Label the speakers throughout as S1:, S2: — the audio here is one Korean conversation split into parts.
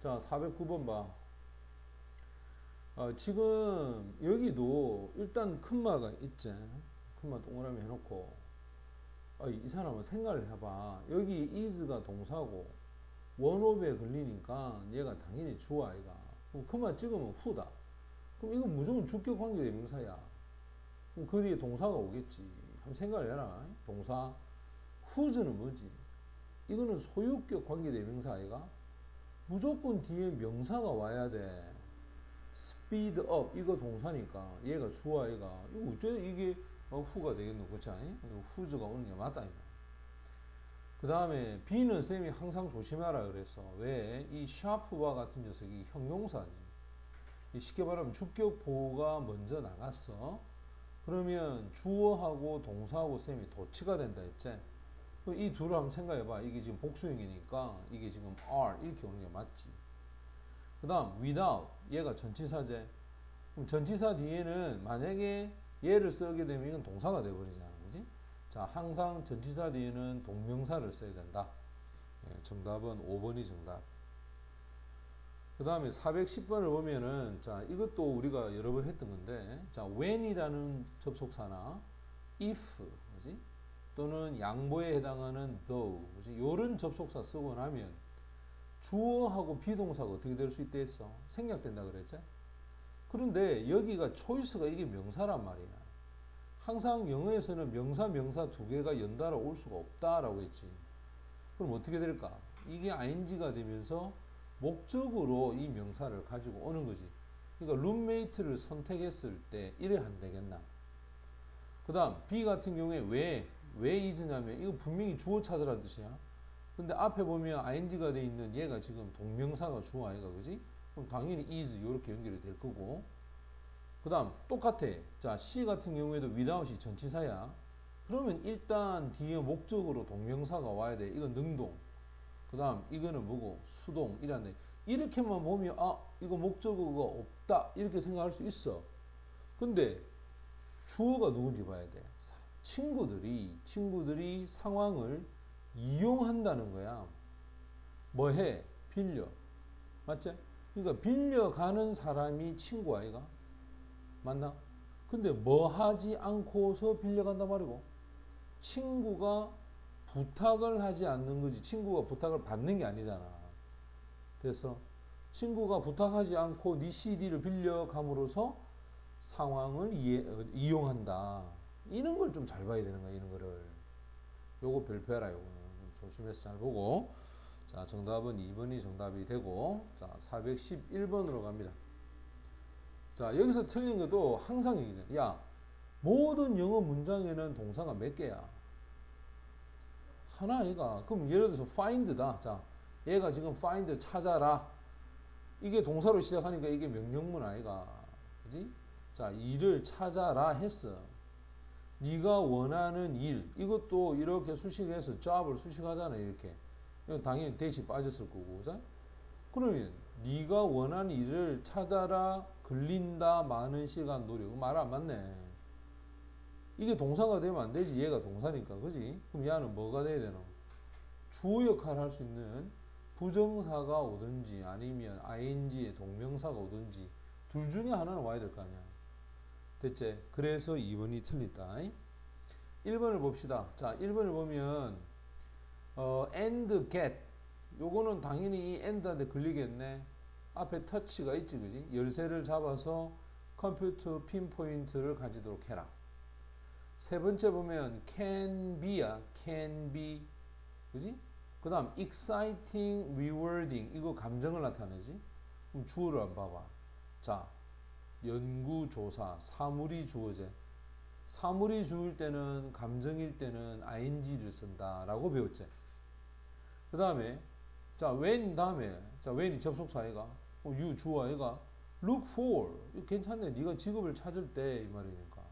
S1: 자, 409번 봐. 어, 지금 여기도 일단 큰마가 있지. 큰마 동그라미 해놓고. 아, 이 사람은 생각을 해봐. 여기 is가 동사고 원오브에 걸리니까 얘가 당연히 주어 아이가. 그럼 큰마 찍으면 후다. 그럼 이건 무조건 주격 관계 대명사야. 그럼 그 뒤에 동사가 오겠지. 한번 생각을 해라. 동사. whose는 뭐지? 이거는 소유격 관계 대명사 아이가? 무조건 뒤에 명사가 와야 돼. speed up 이거 동사니까 얘가 주어 아이가 이거 어째 이게 어, 후가 되겠노 그렇지 않니? 후즈가 오는 게 맞다 이거. 그 다음에 B는 쌤이 항상 조심하라 그랬어. 왜? 이 샤프와 같은 녀석이 형용사지. 이 쉽게 말하면 주격 보호가 먼저 나갔어. 그러면 주어하고 동사하고 쌤이 도치가 된다 했지. 그이 둘을 한번 생각해봐. 이게 지금 복수형이니까 이게 지금 are 이렇게 오는 게 맞지. 그 다음 without 얘가 전치사제. 그럼 전치사 뒤에는 만약에 얘를 쓰게 되면 이건 동사가 돼버리잖아. 그지? 자, 항상 전치사 뒤에는 동명사를 써야 된다. 예, 정답은 5번이 정답. 그 다음에 410번을 보면은, 자, 이것도 우리가 여러 번 했던 건데, 자, when이라는 접속사나 if, 그지? 또는 양보에 해당하는 though? 요런 접속사 쓰고 나면 주어하고 비동사가 어떻게 될 수 있다 했어? 생략된다 그랬지? 그런데 여기가 초이스가 이게 명사란 말이야. 항상 영어에서는 명사, 명사 두 개가 연달아 올 수가 없다라고 했지. 그럼 어떻게 될까? 이게 ing가 되면서 목적으로 이 명사를 가지고 오는 거지. 그러니까 룸메이트를 선택했을 때 이래 안 되겠나? 그 다음 B 같은 경우에 왜, 왜 is냐면 이거 분명히 주어 찾으라는 뜻이야. 근데 앞에 보면 ing가 돼 있는 얘가 지금 동명사가 주어 아이가 그지? 그럼 당연히 is 이렇게 연결이 될 거고. 그 다음 똑같아. 자 C 같은 경우에도 without이 전치사야. 그러면 일단 뒤에 목적으로 동명사가 와야 돼. 이건 능동. 그 다음 이거는 뭐고? 수동 이란데. 이렇게만 보면 아 이거 목적어가 없다. 이렇게 생각할 수 있어. 근데 주어가 누군지 봐야 돼. 사- 친구들이 친구들이 상황을 이용한다는 거야. 뭐해? 빌려. 맞지? 그러니까 빌려가는 사람이 친구 아이가? 맞나? 근데 뭐 하지 않고서 빌려간단 말이고. 친구가 부탁을 하지 않는 거지. 친구가 부탁을 받는 게 아니잖아. 됐어? 친구가 부탁하지 않고 네 CD를 빌려감으로써 상황을 이해, 어, 이용한다 이런 걸 좀 잘 봐야 되는 거야 이런 거를. 요거 별표해라 요거는. 좀 조심해서 잘 보고. 자 정답은 2번이 정답이 되고 자 411번으로 갑니다. 자 여기서 틀린 것도 항상 얘기잖아 야 모든 영어 문장에는 동사가 몇 개야? 하나 얘가. 그럼 예를 들어서 find다. 자 얘가 지금 find 찾아라. 이게 동사로 시작하니까 이게 명령문 아이가. 그지? 자 일을 찾아라 했어 네가 원하는 일 이것도 이렇게 수식해서 job을 수식하잖아 이렇게 당연히 대시 빠졌을 거고 그죠? 그러면 네가 원하는 일을 찾아라 걸린다 많은 시간 노력 말 안 맞네 이게 동사가 되면 안 되지 얘가 동사니까 그지? 그럼 얘는 뭐가 돼야 되노? 주어 역할을 할 수 있는 부정사가 오든지 아니면 ing의 동명사가 오든지 둘 중에 하나는 와야 될 거 아니야 됐지? 그래서 2번이 틀리다. 1번을 봅시다. 자 1번을 보면 어, and get. 요거는 당연히 이 and한테 걸리겠네. 앞에 터치가 있지 그지? 열쇠를 잡아서 컴퓨터 핀 포인트를 가지도록 해라. 세 번째 보면 can be야. can be. 그지? 그 다음 exciting rewarding. 이거 감정을 나타내지? 그럼 주어를 한번 봐봐. 자 연구조사 사물이 주어제 사물이 주을 때는 감정일 때는 ing를 쓴다라고 배웠지. 그 다음에 자 when 다음에 자 when이 접속사이가 어, you 주어 아이가 look for 괜찮네. 네가 직업을 찾을 때 이 말이니까.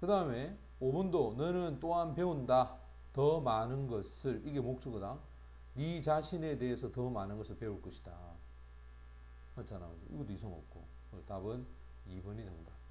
S1: 그 다음에 5번도 너는 또한 배운다. 더 많은 것을. 이게 목적어다. 네 자신에 대해서 더 많은 것을 배울 것이다. 맞잖아 이것도 이성 없고 답은 2번이 정답